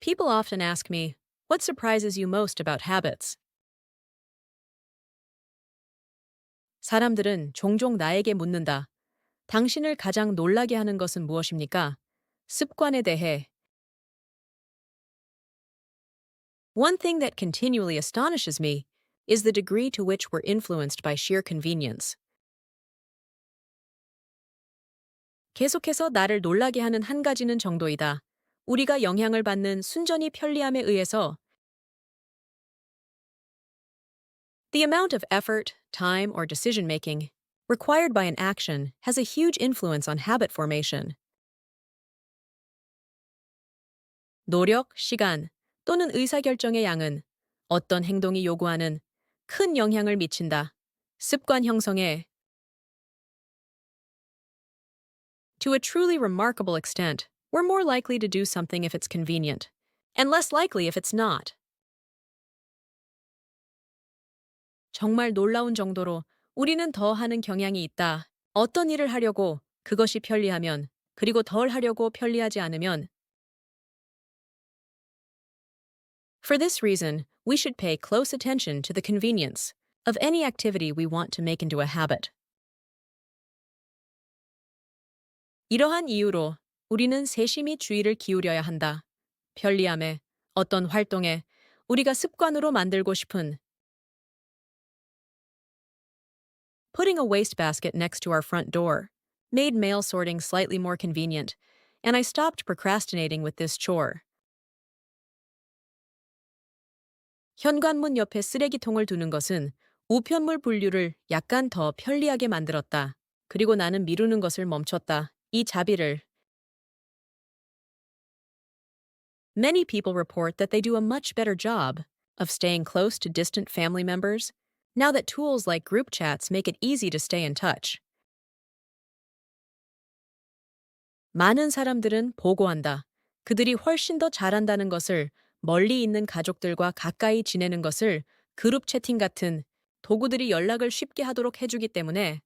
People often ask me, what surprises you most about habits? 사람들은 종종 나에게 묻는다. 당신을 가장 놀라게 하는 것은 무엇입니까? 습관에 대해. One thing that continually astonishes me is the degree to which we're influenced by sheer convenience. 계속해서 나를 놀라게 하는 한 가지는 정도이다. 우리가 영향을 받는 순전히 편리함에 의해서 The amount of effort, time, or decision making required by an action has a huge influence on habit formation. 노력, 시간 또는 의사결정의 양은 어떤 행동이 요구하는 큰 영향을 미친다. 습관 형성에 To a truly remarkable extent, we're more likely to do something if it's convenient, and less likely if it's not. 정말 놀라운 정도로 우리는 더 하는 경향이 있다. 어떤 일을 하려고 그것이 편리하면, 그리고 덜 하려고 편리하지 않으면. For this reason, we should pay close attention to the convenience of any activity we want to make into a habit. 이러한 이유로 우리는 세심히 주의를 기울여야 한다. 편리함에, 어떤 활동에 우리가 습관으로 만들고 싶은 Putting a wastebasket next to our front door made mail sorting slightly more convenient, and I stopped procrastinating with this chore. 현관문 옆에 쓰레기통을 두는 것은 우편물 분류를 약간 더 편리하게 만들었다. 그리고 나는 미루는 것을 멈췄다. 이 자비를. Many people report that they do a much better job of staying close to distant family members now that tools like group chats make it easy to stay in touch. 많은 사람들은 보고한다. 그들이 훨씬 더 잘한다는 것을 멀리 있는 가족들과 가까이 지내는 것을 그룹 채팅 같은 도구들이 연락을 쉽게 하도록 해주기 때문에